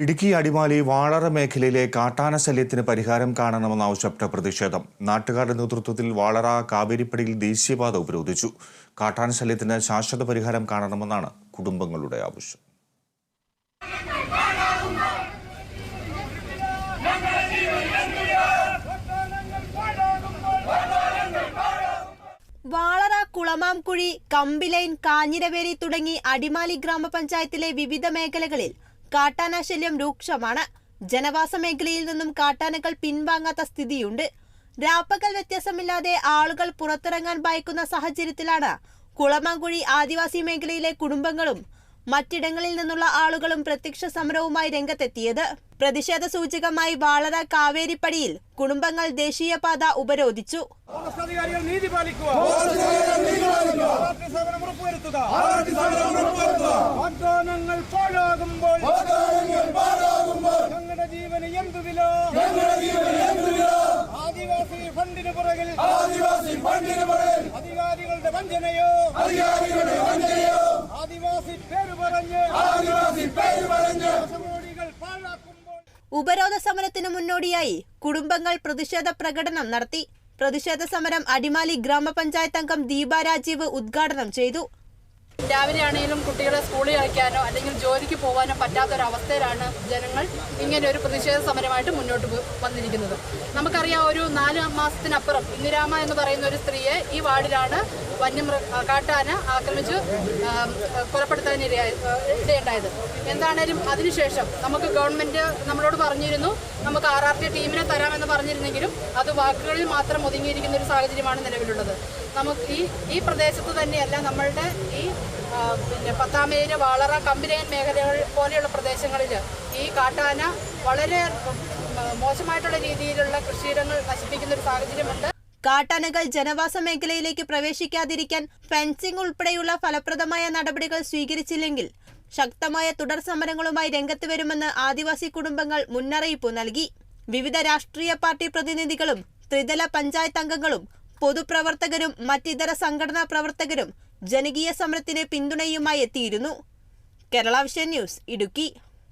ഇടുക്കി അടിമാലി വാളറ മേഖലയിലെ കാട്ടാന ശല്യത്തിന് പരിഹാരം കാണണമെന്നാവശ്യപ്പെട്ട പ്രതിഷേധം. നാട്ടുകാരുടെ നേതൃത്വത്തിൽ വാളറ കാവേരിപ്പടിയിൽ ദേശീയപാത ഉപരോധിച്ചു. കാട്ടാന ശല്യത്തിന് ശാശ്വത പരിഹാരം കാണണമെന്നാണ് കുടുംബങ്ങളുടെ ആവശ്യം. വാളറ കുളമാംകുഴി കമ്പിലൈൻ കാഞ്ഞിരവേലി തുടങ്ങി അടിമാലി ഗ്രാമപഞ്ചായത്തിലെ വിവിധ മേഖലകളിൽ കാട്ടാന ശല്യം രൂക്ഷമാണ്. ജനവാസ മേഖലയിൽ നിന്നും കാട്ടാനകൾ പിൻവാങ്ങാത്ത സ്ഥിതിയുണ്ട്. രാപ്പകൽ വ്യത്യാസമില്ലാതെ ആളുകൾ പുറത്തിറങ്ങാൻ ഭയക്കുന്ന സാഹചര്യത്തിലാണ് കുളമാങ്കുഴി ആദിവാസി മേഖലയിലെ കുടുംബങ്ങളും മറ്റിടങ്ങളിൽ നിന്നുള്ള ആളുകളും പ്രത്യക്ഷ സമരവുമായി രംഗത്തെത്തിയത്. പ്രതിഷേധ സൂചകമായി വാളറ കാവേരിപ്പടിയിൽ കുടുംബങ്ങൾ ദേശീയപാത ഉപരോധിച്ചു. നീതി പാലിക്കുക. പാഴാകുമ്പോൾ ആദിവാസി ഫണ്ടിന് പുറകിൽ അധികാരികളുടെ വഞ്ചനയോ ആദിവാസി പേര് പറഞ്ഞ് ആദിവാസി പേര് പറഞ്ഞ് ഉപരോധ സമരത്തിന് മുന്നോടിയായി കുടുംബങ്ങൾ പ്രതിഷേധ പ്രകടനം നടത്തി പ്രതിഷേധ സമരം അടിമാലി ഗ്രാമപഞ്ചായത്ത് അംഗം ദീപ രാജീവ് ഉദ്ഘാടനം ചെയ്തു രാവിലെ ആണെങ്കിലും കുട്ടികളെ സ്കൂളിൽ അയക്കാനോ അല്ലെങ്കിൽ ജോലിക്ക് പോകാനോ പറ്റാത്തൊരവസ്ഥയിലാണ് ജനങ്ങൾ ഇങ്ങനെ ഒരു പ്രതിഷേധ സമരമായിട്ട് മുന്നോട്ട് വന്നിരിക്കുന്നത്. നമുക്കറിയാം ഒരു നാല് മാസത്തിനപ്പുറം ഇന്ദിരാമ എന്ന് പറയുന്ന ഒരു സ്ത്രീയെ ഈ വാർഡിലാണ് വന്യമൃ കാട്ടാന ആക്രമിച്ച് കൊലപ്പെടുത്താൻ ഇടയുണ്ടായത്. എന്താണേലും അതിനുശേഷം നമുക്ക് ഗവൺമെന്റ് നമ്മളോട് പറഞ്ഞിരുന്നു നമുക്ക് ആർ ആർ ടി ടീമിനെ തരാമെന്ന് പറഞ്ഞിരുന്നെങ്കിലും അത് വാക്കുകളിൽ മാത്രം ഒതുങ്ങിയിരിക്കുന്ന ഒരു സാഹചര്യമാണ് നിലവിലുള്ളത്. നമുക്ക് ഈ ഈ പ്രദേശത്ത് തന്നെയല്ല നമ്മളുടെ ഈ പിന്നെ പത്താമേര് വാളറ കമ്പിലേൻ മേഖലകൾ പോലെയുള്ള പ്രദേശങ്ങളിൽ ഈ കാട്ടാന വളരെ മോശമായിട്ടുള്ള രീതിയിലുള്ള കൃഷിയിടങ്ങൾ നശിപ്പിക്കുന്ന ഒരു സാഹചര്യമുണ്ട്. കാട്ടാനകൾ ജനവാസ മേഖലയിലേക്ക് പ്രവേശിക്കാതിരിക്കാൻ ഫെൻസിംഗ് ഉൾപ്പെടെയുള്ള ഫലപ്രദമായ നടപടികൾ സ്വീകരിച്ചില്ലെങ്കിൽ ശക്തമായ തുടർ സമരങ്ങളുമായി രംഗത്ത് വരുമെന്ന് ആദിവാസി കുടുംബങ്ങൾ മുന്നറിയിപ്പ് നൽകി. വിവിധ രാഷ്ട്രീയ പാർട്ടി പ്രതിനിധികളും ത്രിതല പഞ്ചായത്ത് അംഗങ്ങളും പൊതുപ്രവർത്തകരും മറ്റിതര സംഘടനാ പ്രവർത്തകരും ജനകീയ സമരത്തിന് പിന്തുണയുമായി എത്തിയിരുന്നു. Kerala vision news Idukki.